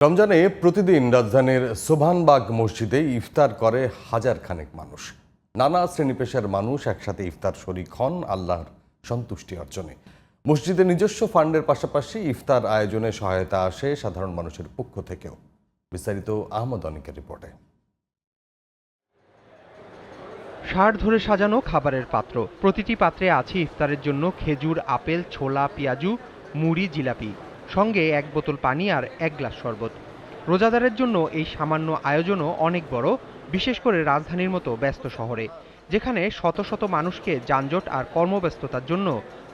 রমজানে প্রতিদিন রাজধানীর সোভানবাগ মসজিদে ইফতার করে হাজার খানেক মানুষ। নানা শ্রেণি পেশার মানুষ একসাথে ইফতার শরিক হন আল্লাহর সন্তুষ্টি অর্জনে। মসজিদের নিজস্ব ফান্ডের পাশাপাশি ইফতার আয়োজনে সহায়তা আসে সাধারণ মানুষের পক্ষ থেকেও। বিস্তারিত আহমদ অনিকের রিপোর্টে। ষাঁড় ধরে সাজানো খাবারের পাত্র। প্রতিটি পাত্রে আছে ইফতারের জন্য খেজুর, আপেল, ছোলা, পেঁয়াজু, মুড়ি, জিলাপি। সঙ্গে এক বোতল পানি আর এক গ্লাস শরবত। রোজাদারের জন্য এই সামান্য আয়োজনও অনেক বড়, বিশেষ করে রাজধানীর মতো ব্যস্ত শহরে, যেখানে শত শত মানুষকে যানজট আর কর্মব্যস্ততার জন্য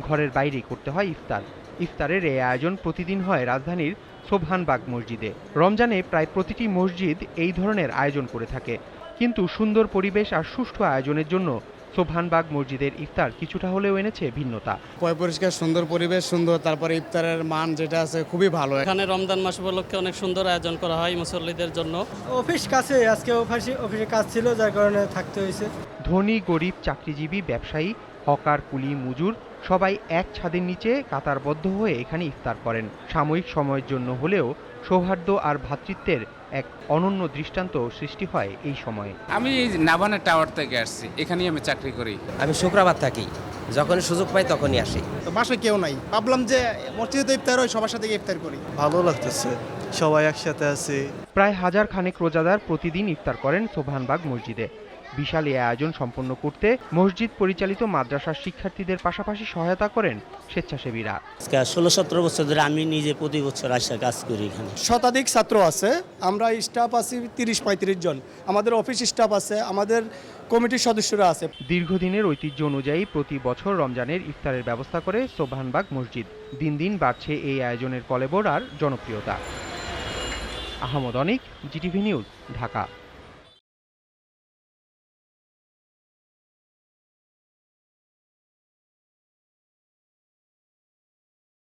ঘরের বাইরেই করতে হয় ইফতার। ইফতারের এই আয়োজন প্রতিদিন হয় রাজধানীর সোবহানবাগ মসজিদে। রমজানে প্রায় প্রতিটি মসজিদ এই ধরনের আয়োজন করে থাকে। কিন্তু সুন্দর পরিবেশ আর সুষ্ঠু আয়োজনের জন্য সোবহানবাগ মসজিদের ইফতার কিছুটা হলেও এনেছে ভিন্নতা। কয় পরিষ্কার সুন্দর পরিবেশ সুন্দর তারপরে ইফতারের মান যেটা আছে খুবই ভালো। এখানে রমজান মাস উপলক্ষে অনেক সুন্দর আয়োজন করা হয় মুসল্লিদের জন্য। অফিস কাছে আজকে অফিসে অফিসে কাজ ছিল যার কারণে থাকতে হয়েছে। ধনী গরিব চাকরিজীবী ব্যবসায়ী হকার কুলি মজুর সবাই এক ছাদের নিচে কাতারবদ্ধ হয়ে এখানে ইফতার করেন। সাময়িক সময়ের জন্য হলেও সৌহার্দ্য আর ভ্রাতৃত্বের এক অনন্য দৃষ্টান্ত সৃষ্টি হয় এই সময়ে। আমি এই নাভানা টাওয়ার থেকে আসছি এখানেই আমি চাকরি করি। আমি শুক্রবার থাকি যখনই সুযোগ পাই তখনই আসি। তো বাসায় কেউ নাই। ভাবলাম যে মসজিদে তো ইফতার হয় সবার সাথে ইফতার করি। ভালো লাগতেছে সবাই একসাথে আছি। প্রায় হাজার খানেক রোজাদার প্রতিদিন ইফতার করেন সোবহানবাগ মসজিদে। বিশাল এই আয়োজন সম্পন্ন করতে মসজিদ পরিচালিত মাদ্রাসার শিক্ষার্থীদের পাশাপাশি সহায়তা করেন স্বেচ্ছাসেবীরা। আজকে ষোলো সতেরো বছর ধরে আমি নিজে প্রতি বছর আসা কাজ করি এখানে। শতাধিক ছাত্র আছে আমরা স্টাফ আছি তিরিশ পঁয়ত্রিশ জন। আমাদের অফিস স্টাফ আছে আমাদের কমিটির সদস্যরা আছে। দীর্ঘদিনের ঐতিহ্য অনুযায়ী প্রতি বছর রমজানের ইফতারের ব্যবস্থা করে সোবহানবাগ মসজিদ। দিন দিন বাড়ছে এই আয়োজনের কলেবর আর জনপ্রিয়তা। Ahmad Anik GTV news Dhaka.